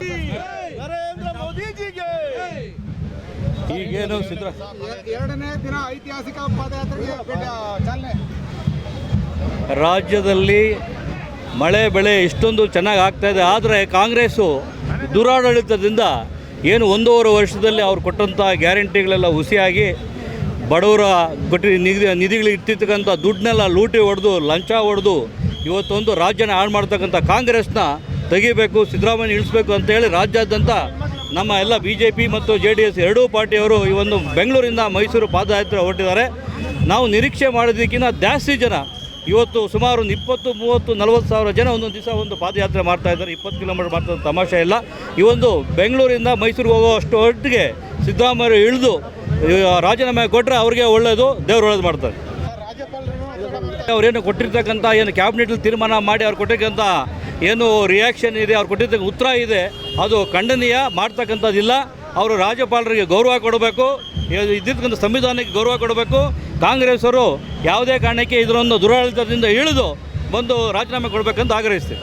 ನರೇಂದ್ರ ಮೋದಿಜಿಗೆ! ಈಗೇನು ಸಿದ್ರ? ಎರಡನೇ ದಿನ ಐತಿಹಾಸಿಕ ಪಾದಯಾತ್ರೆಗೆ ಭೇಟಿ- ಚಾಲನೆ. ರಾಜ್ಯದಲ್ಲಿ ಮಳೆ ಬೆಳೆ ಇಷ್ಟೊಂದು ಚೆನ್ನಾಗಿ ಆಗ್ತಾ ಇದೆ. ಆದರೆ ಕಾಂಗ್ರೆಸ್ಸು ದುರಾಡಳಿತದಿಂದ ಏನು ಒಂದೂವರೆ ವರ್ಷದಲ್ಲಿ ಅವ್ರು ಕೊಟ್ಟಂಥ ಗ್ಯಾರಂಟಿಗಳೆಲ್ಲ ಹುಸಿಯಾಗಿ ಬಡವರ ಕೊಟ್ಟಿ ನಿಧಿ ನಿಧಿಗಳಿಗೆ ಇಟ್ಟಿರ್ತಕ್ಕಂಥ ದುಡ್ಡನ್ನೆಲ್ಲ ಲೂಟಿ ಹೊಡೆದು ಲಂಚ ಹೊಡೆದು ಇವತ್ತೊಂದು ರಾಜ್ಯನ ಹಾಳು ಮಾಡ್ತಕ್ಕಂಥ ಕಾಂಗ್ರೆಸ್ನ ತೆಗಿಬೇಕು, ಸಿದ್ದರಾಮಯ್ಯ ಇಳಿಸ್ಬೇಕು ಅಂತೇಳಿ ರಾಜ್ಯಾದ್ಯಂತ ನಮ್ಮ ಎಲ್ಲ ಬಿ ಜೆ ಪಿ ಮತ್ತು ಜೆ ಡಿ ಎಸ್ ಎರಡೂ ಪಾರ್ಟಿಯವರು ಈ ಒಂದು ಬೆಂಗಳೂರಿಂದ ಮೈಸೂರು ಪಾದಯಾತ್ರೆ ಹೊರಟಿದ್ದಾರೆ. ನಾವು ನಿರೀಕ್ಷೆ ಮಾಡೋದಕ್ಕಿಂತ ಜಾಸ್ತಿ ಜನ ಇವತ್ತು ಸುಮಾರು ಒಂದು ಇಪ್ಪತ್ತು, ಮೂವತ್ತು, ನಲವತ್ತು ಸಾವಿರ ಜನ ಒಂದೊಂದು ದಿವಸ ಒಂದು ಪಾದಯಾತ್ರೆ ಮಾಡ್ತಾ ಇದ್ದಾರೆ. ಇಪ್ಪತ್ತು ಕಿಲೋಮೀಟರ್ ಮಾಡ್ತಾ ತಮಾಷೆ ಇಲ್ಲ. ಈ ಒಂದು ಬೆಂಗಳೂರಿಂದ ಮೈಸೂರಿಗೆ ಹೋಗೋ ಅಷ್ಟು ಸಿದ್ದರಾಮಯ್ಯ ಇಳಿದು ರಾಜೀನಾಮೆ ಕೊಟ್ಟರೆ ಅವ್ರಿಗೆ ಒಳ್ಳೆಯದು ದೇವ್ರು ಒಳ್ಳೇದು ಮಾಡ್ತಾರೆ. ಅವರೇನು ಕೊಟ್ಟಿರ್ತಕ್ಕಂಥ ಏನು ಕ್ಯಾಬಿನೆಟಲ್ಲಿ ತೀರ್ಮಾನ ಮಾಡಿ ಅವ್ರು ಕೊಟ್ಟಿರ್ತಕ್ಕಂಥ ಏನು ರಿಯಾಕ್ಷನ್ ಇದೆ, ಅವ್ರು ಕೊಟ್ಟಿದ್ದಕ್ಕೆ ಉತ್ತರ ಇದೆ. ಅದು ಖಂಡನೀಯ, ಮಾಡ್ತಕ್ಕಂಥದ್ದಿಲ್ಲ. ಅವರು ರಾಜ್ಯಪಾಲರಿಗೆ ಗೌರವ ಕೊಡಬೇಕು. ಇದ್ದಿದ್ದಕ್ಕಂಥ ಸಂವಿಧಾನಕ್ಕೆ ಗೌರವ ಕೊಡಬೇಕು. ಕಾಂಗ್ರೆಸ್ಸರು ಯಾವುದೇ ಕಾರಣಕ್ಕೆ ಇದರೊಂದು ದುರಾಡಳಿತದಿಂದ ಇಳಿದು ಬಂದು ರಾಜೀನಾಮೆ ಕೊಡಬೇಕಂತ ಆಗ್ರಹಿಸ್ತೀವಿ.